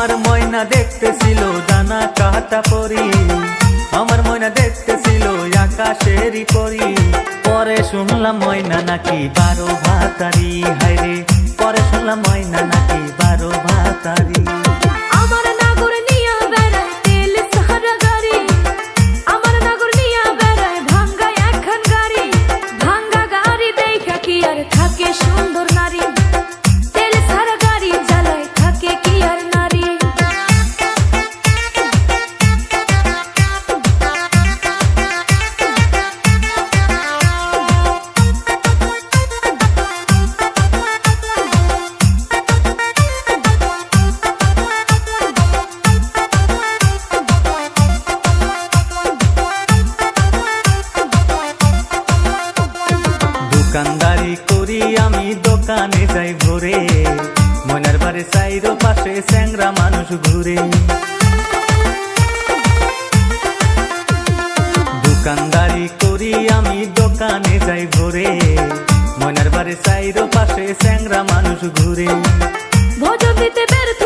ময়না দেখতেছিল দানা কাটা পরি। আমার ময়না দেখতেছিল আকাশেরই পরি। পরে শুনলাম ময়না নাকি বারো ভাতারি। হাইরে পরে শুনলাম ময়না নাকি বারো ভাতারি। আমার নাগর নিয়া দোকানদারি করি, আমি দোকানে যাই ভোরে। মনের বাড়ি সাইরো পাশে স্যাংরা মানুষ ঘুরে। দোকানদারি করি, আমি দোকানে যাই ভোরে। মনের বাড়ি সাইরো পাশে স্যাংরা মানুষ ঘুরে। ভোজন দিতে ব্যর্থ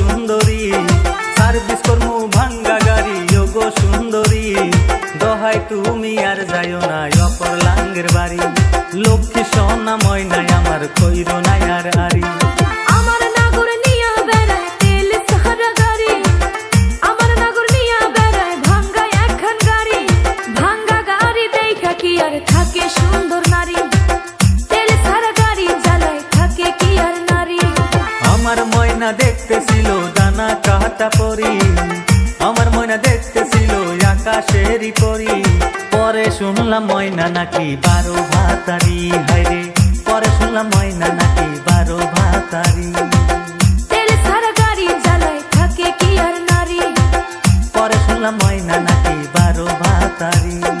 সুন্দরী, সার্ভিস কর্ম ভাঙ্গা গাড়ি। যোগ সুন্দরী, দহাই তুমি আর যাইও না অপর লাঙ্গের বাড়ি। লক্ষ্মী সোনা ময়নাই আমার কইর নাই ময়না দেখতেছিল দানা কাহাতা পরি। আমার ময়না দেখতেছিল আকাশেরই পরি। পরে শুনলাম ময়না নাকি বারো ভাতারি। হাইরে পরে শুনলাম ময়না নাকি বারো ভাতারি। পরে শুনলাম ময়না নাকি বারো ভাতারি।